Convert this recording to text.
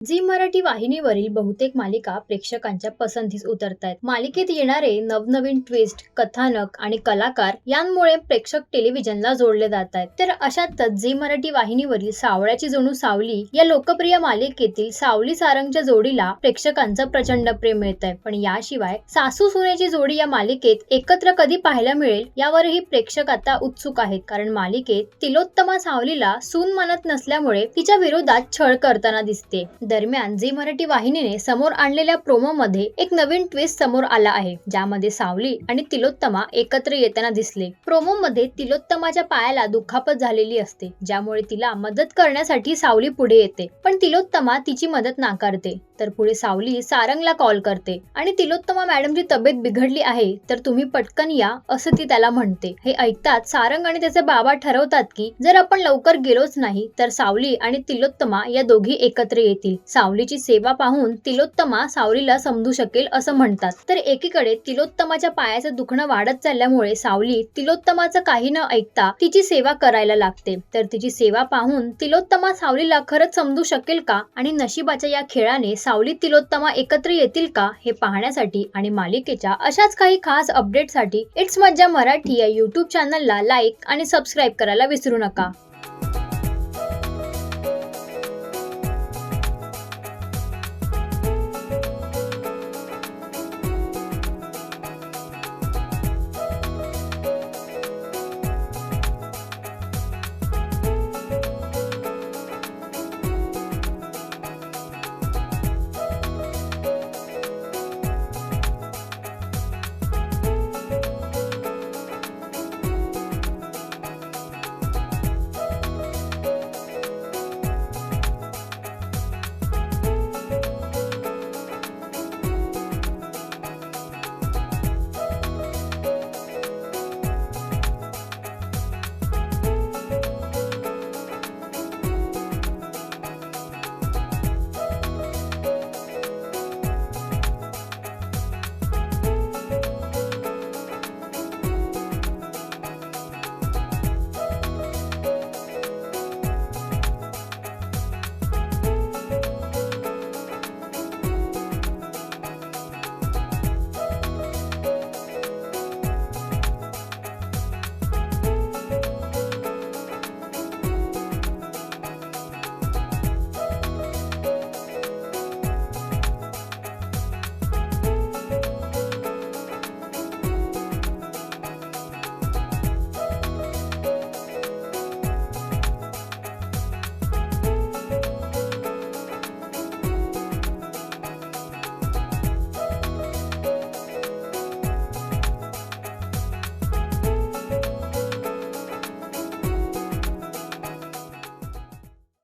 Zee Marathi वाहिनीवरील बहुतेक मालिका प्रेक्षकांच्या पसंतीस उतरत आहेत मालिकेत येणारे नवनवीन ट्विस्ट कथानक आणि कलाकार यांमुळे प्रेक्षक टेलिव्हिजनला जोडले जात आहेत तर अशातच झी मराठी वाहिनीवरील सावळ्याची जणू सावली या लोकप्रिय मालिकेतील सावली सारंगच्या जोडीला प्रेक्षकांचं प्रचंड प्रेम मिळत आहे पण याशिवाय सासू सुनेची जोडी या मालिकेत एकत्र कधी पाहायला मिळेल यावरही प्रेक्षक आता उत्सुक आहेत. कारण मालिकेत तिलोत्तमा सावलीला सून मानत नसल्यामुळे तिच्या विरोधात छळ करताना दिसते. दरम्यान झी मराठी वाहिनीने समोर आणलेल्या प्रोमो मध्ये एक नवीन ट्विस्ट समोर आला आहे ज्यामध्ये सावली आणि तिलोत्तमा एकत्र येताना दिसले. प्रोमो मध्ये तिलोत्तमाच्या पायाला दुखापत झालेली असते ज्यामुळे तिला मदत करण्यासाठी सावली पुढे येते पण तिलोत्तमा तिची मदत नाकारते. तर पुढे सावली सारंगला कॉल करते आणि तिलोत्तमा मॅडमची तब्येत बिघडली आहे तर तुम्ही पटकन या असं ती त्याला म्हणते. हे ऐकतात सारंग आणि त्याचे बाबा ठरवतात की जर आपण लवकर गेलोच नाही तर सावली आणि तिलोत्तमा या दोघी एकत्र येतील. सावलीची सेवा पाहून तिलोत्तमा सावलीला समजू शकेल असं म्हणतात. तर एकीकडे तिलोत्तमाच्या पायाचं दुखणं वाढत चालल्यामुळे सावली तिलोत्तमाचं काही न ऐकता तिची सेवा करायला लागते. तर तिची सेवा पाहून तिलोत्तमा सावलीला खरंच समजू शकेल का? आणि नशिबाच्या या खेळाने सावली तिलोत्तमा एकत्र येतील का? हे पाहण्यासाठी आणि मालिकेच्या अशाच काही खास अपडेटसाठी इट्स मज्जा मराठी या युट्यूब चॅनलला लाईक आणि सबस्क्राईब करायला विसरू नका.